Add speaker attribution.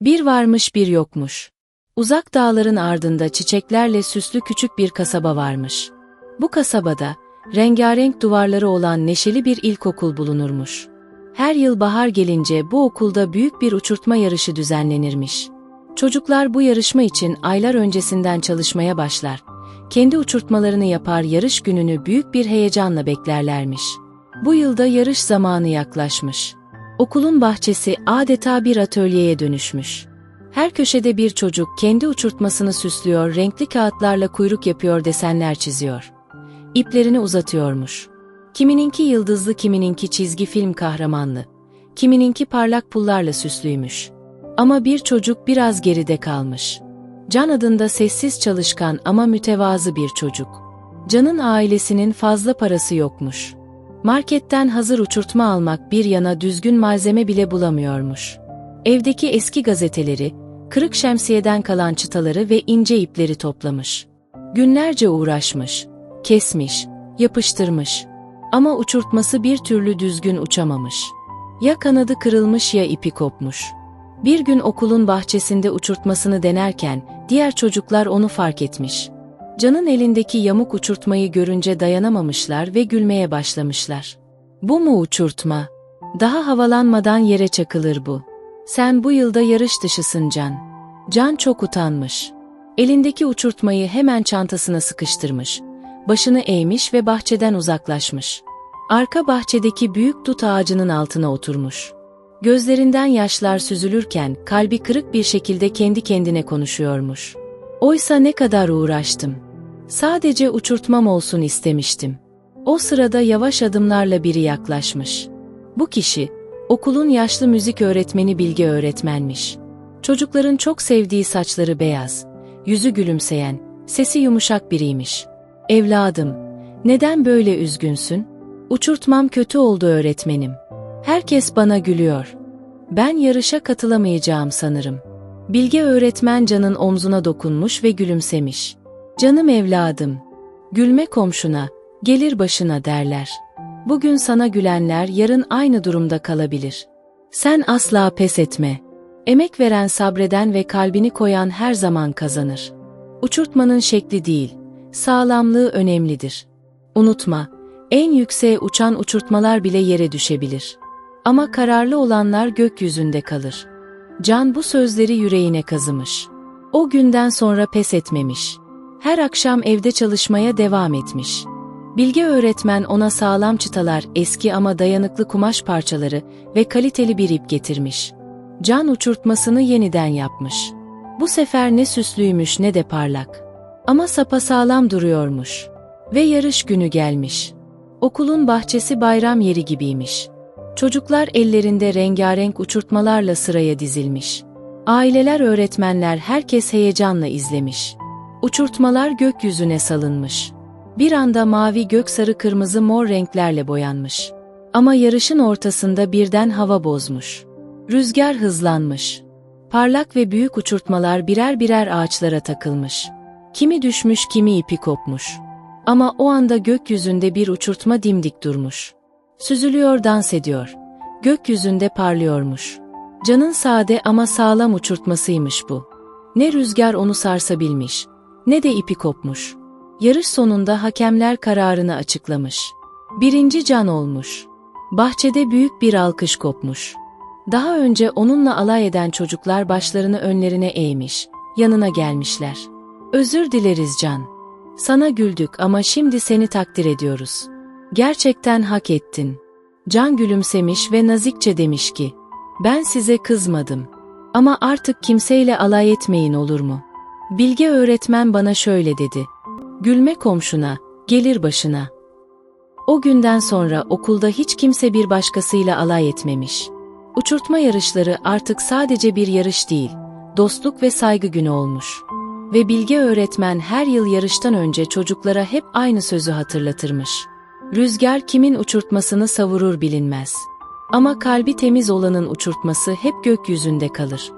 Speaker 1: Bir varmış bir yokmuş. Uzak dağların ardında çiçeklerle süslü küçük bir kasaba varmış. Bu kasabada, rengarenk duvarları olan neşeli bir ilkokul bulunurmuş. Her yıl bahar gelince bu okulda büyük bir uçurtma yarışı düzenlenirmiş. Çocuklar bu yarışma için aylar öncesinden çalışmaya başlar. Kendi uçurtmalarını yapar yarış gününü büyük bir heyecanla beklerlermiş. Bu yılda yarış zamanı yaklaşmış. Okulun bahçesi adeta bir atölyeye dönüşmüş. Her köşede bir çocuk kendi uçurtmasını süslüyor, renkli kağıtlarla kuyruk yapıyor, desenler çiziyor. İplerini uzatıyormuş. Kimininki yıldızlı, kimininki çizgi film kahramanlı. Kimininki parlak pullarla süslüymüş. Ama bir çocuk biraz geride kalmış. Can adında sessiz çalışkan ama mütevazı bir çocuk. Can'ın ailesinin fazla parası yokmuş. Marketten hazır uçurtma almak bir yana düzgün malzeme bile bulamıyormuş. Evdeki eski gazeteleri, kırık şemsiyeden kalan çıtaları ve ince ipleri toplamış. Günlerce uğraşmış, kesmiş, yapıştırmış. Ama uçurtması bir türlü düzgün uçamamış. Ya kanadı kırılmış ya ipi kopmuş. Bir gün okulun bahçesinde uçurtmasını denerken diğer çocuklar onu fark etmiş. Can'ın elindeki yamuk uçurtmayı görünce dayanamamışlar ve gülmeye başlamışlar. Bu mu uçurtma? Daha havalanmadan yere çakılır bu. Sen bu yılda yarış dışısın Can. Can çok utanmış. Elindeki uçurtmayı hemen çantasına sıkıştırmış. Başını eğmiş ve bahçeden uzaklaşmış. Arka bahçedeki büyük dut ağacının altına oturmuş. Gözlerinden yaşlar süzülürken kalbi kırık bir şekilde kendi kendine konuşuyormuş. Oysa ne kadar uğraştım. Sadece uçurtmam olsun istemiştim. O sırada yavaş adımlarla biri yaklaşmış. Bu kişi, okulun yaşlı müzik öğretmeni Bilge öğretmenmiş. Çocukların çok sevdiği saçları beyaz, yüzü gülümseyen, sesi yumuşak biriymiş. Evladım, neden böyle üzgünsün? Uçurtmam kötü oldu öğretmenim. Herkes bana gülüyor. Ben yarışa katılamayacağım sanırım. Bilge öğretmen Can'ın omzuna dokunmuş ve gülümsemiş. Canım evladım, gülme komşuna, gelir başına derler. Bugün sana gülenler yarın aynı durumda kalabilir. Sen asla pes etme. Emek veren sabreden ve kalbini koyan her zaman kazanır. Uçurtmanın şekli değil, sağlamlığı önemlidir. Unutma, en yükseğe uçan uçurtmalar bile yere düşebilir. Ama kararlı olanlar gökyüzünde kalır. Can bu sözleri yüreğine kazımış. O günden sonra pes etmemiş. Her akşam evde çalışmaya devam etmiş. Bilge öğretmen ona sağlam çıtalar, eski ama dayanıklı kumaş parçaları ve kaliteli bir ip getirmiş. Can uçurtmasını yeniden yapmış. Bu sefer ne süslüymüş ne de parlak. Ama sapasağlam duruyormuş. Ve yarış günü gelmiş. Okulun bahçesi bayram yeri gibiymiş. Çocuklar ellerinde rengarenk uçurtmalarla sıraya dizilmiş. Aileler, öğretmenler herkes heyecanla izlemiş. Uçurtmalar gökyüzüne salınmış. Bir anda mavi gök sarı kırmızı mor renklerle boyanmış. Ama yarışın ortasında birden hava bozmuş. Rüzgar hızlanmış. Parlak ve büyük uçurtmalar birer birer ağaçlara takılmış. Kimi düşmüş kimi ipi kopmuş. Ama o anda gökyüzünde bir uçurtma dimdik durmuş. Süzülüyor dans ediyor. Gökyüzünde parlıyormuş. Canın sade ama sağlam uçurtmasıymış bu. Ne rüzgar onu sarsabilmiş, ne de ipi kopmuş. Yarış sonunda hakemler kararını açıklamış. Birinci can olmuş. Bahçede büyük bir alkış kopmuş. Daha önce onunla alay eden çocuklar başlarını önlerine eğmiş, yanına gelmişler. Özür dileriz Can. Sana güldük ama şimdi seni takdir ediyoruz. Gerçekten hak ettin. Can gülümsemiş ve nazikçe demiş ki, ben size kızmadım. Ama artık kimseyle alay etmeyin olur mu? Bilge öğretmen bana şöyle dedi. Gülme komşuna, gelir başına. O günden sonra okulda hiç kimse bir başkasıyla alay etmemiş. Uçurtma yarışları artık sadece bir yarış değil, dostluk ve saygı günü olmuş. Ve Bilge öğretmen her yıl yarıştan önce çocuklara hep aynı sözü hatırlatırmış. Rüzgar kimin uçurtmasını savurur bilinmez. Ama kalbi temiz olanın uçurtması hep gökyüzünde kalır.